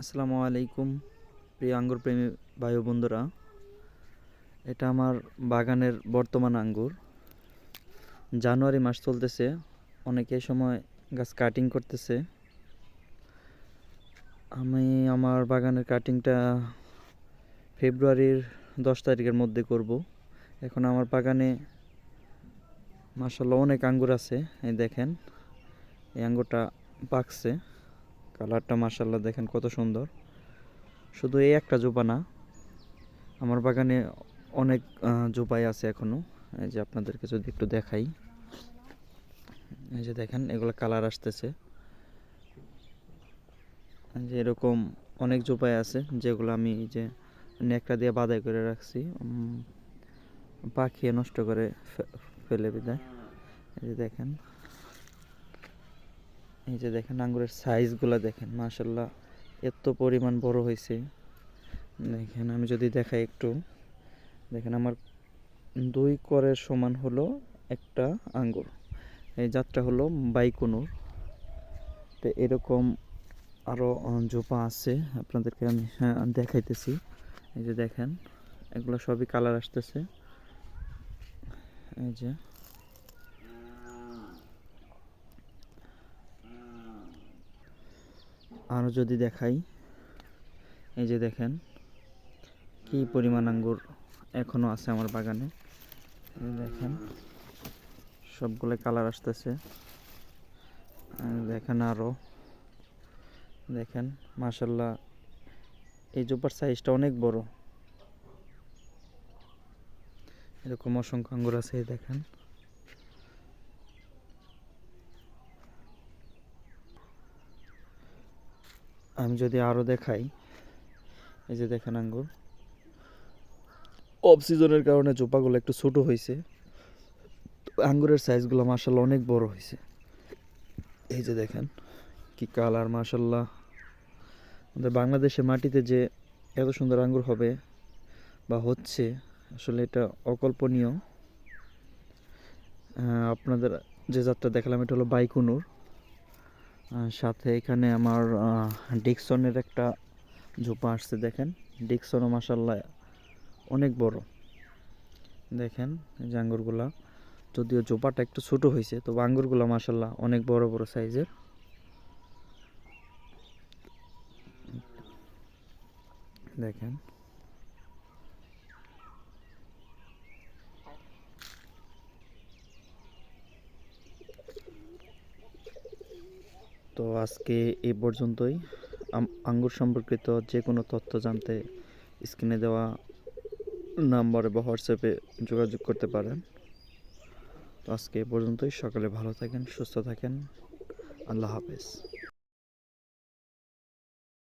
আসসালামু আলাইকুম, প্রিয় আঙ্গুর প্রেমী ভাই বন্ধুরা এটা আমার বাগানের বর্তমান আঙ্গুর। জানুয়ারি মাস চলতেছে, অনেকে সময় গাছ কাটিং করতেছে। আমি আমার বাগানের কাটিংটা ফেব্রুয়ারির দশ তারিখের মধ্যে করব। এখন আমার বাগানে মাসাল্লাহ অনেক আঙ্গুর আছে, এই দেখেন। এই আঙ্গুরটা পাকছে। কালারটা মাসাল্লাহ দেখেন কত সুন্দর। শুধু এই একটা জোপা না, আমার বাগানে অনেক জোপাই আছে এখনও। এই যে আপনাদেরকে যদি একটু দেখাই। এই যে দেখেন, এগুলো কালার আসতেছে। যে এরকম অনেক জোপাই আছে, যেগুলো আমি যে নেকড়া দিয়ে বাদাই করে রাখছি। পাখিয়ে নষ্ট করে ফেলে বিদায়। এই যে দেখেন। এই যে দেখেন আঙ্গুরের সাইজগুলো দেখেন মাশাল্লাহ এত পরিমাণ বড় হয়েছে দেখেন আমি যদি দেখাই একটু দেখেন আমার দুই করের সমান হলো একটা আঙ্গুর এই জাতটা হলো বাইকুনুর। তো এরকম আরও জোপা আছে আপনাদেরকে আমি হ্যাঁ, দেখাইতেছি। এই যে দেখেন এগুলো সবই কালার আসতেছে। এই যে আরও যদি দেখাই, এই যে দেখেন, কি পরিমাণ আঙ্গুর এখনও আছে আমার বাগানে। দেখেন, সবগুলো কালার আসতেছে। দেখেন আরও দেখেন মাশাল্লাহ এই জোপার সাইজটা অনেক বড়। এরকম অসংখ্য আঙ্গুর আছে দেখেন। আমি যদি আরও দেখাই, এই যে দেখেন আঙ্গুর। অফ সিজনের কারণে চোপাগুলো একটু ছোট হয়েছে। আঙ্গুরের সাইজগুলো মার্শাল্লাহ অনেক বড় হয়েছে। এই যে দেখেন, কি কালার মার্শাল্লাহ আমাদের বাংলাদেশের মাটিতে যে এত সুন্দর আঙ্গুর হবে বা হচ্ছে, আসলে এটা অকল্পনীয়। আপনাদের যে জাতটা দেখালাম, এটা হলো বাইকুনুর। সাথে এখানে আমার ডিকসনের একটা ঝোপা আসছে, দেখেন। ডিকসনও মাসাল্লাহ অনেক বড়। দেখেন যে আঙ্গুরগুলা। যদিও জোপাটা একটু ছোট হয়েছে, তবে আঙ্গুরগুলো মাসাল্লাহ অনেক বড় বড় সাইজের। দেখেন। তো আজকে এ পর্যন্তই। আঙ্গুর সম্পর্কিত যে কোনো তথ্য জানতে স্ক্রিনে দেওয়া নাম্বারে বা হোয়াটসঅ্যাপে যোগাযোগ করতে পারেন। তো আজকে এ পর্যন্তই। সকালে ভালো থাকেন, সুস্থ থাকেন। আল্লাহ হাফেজ।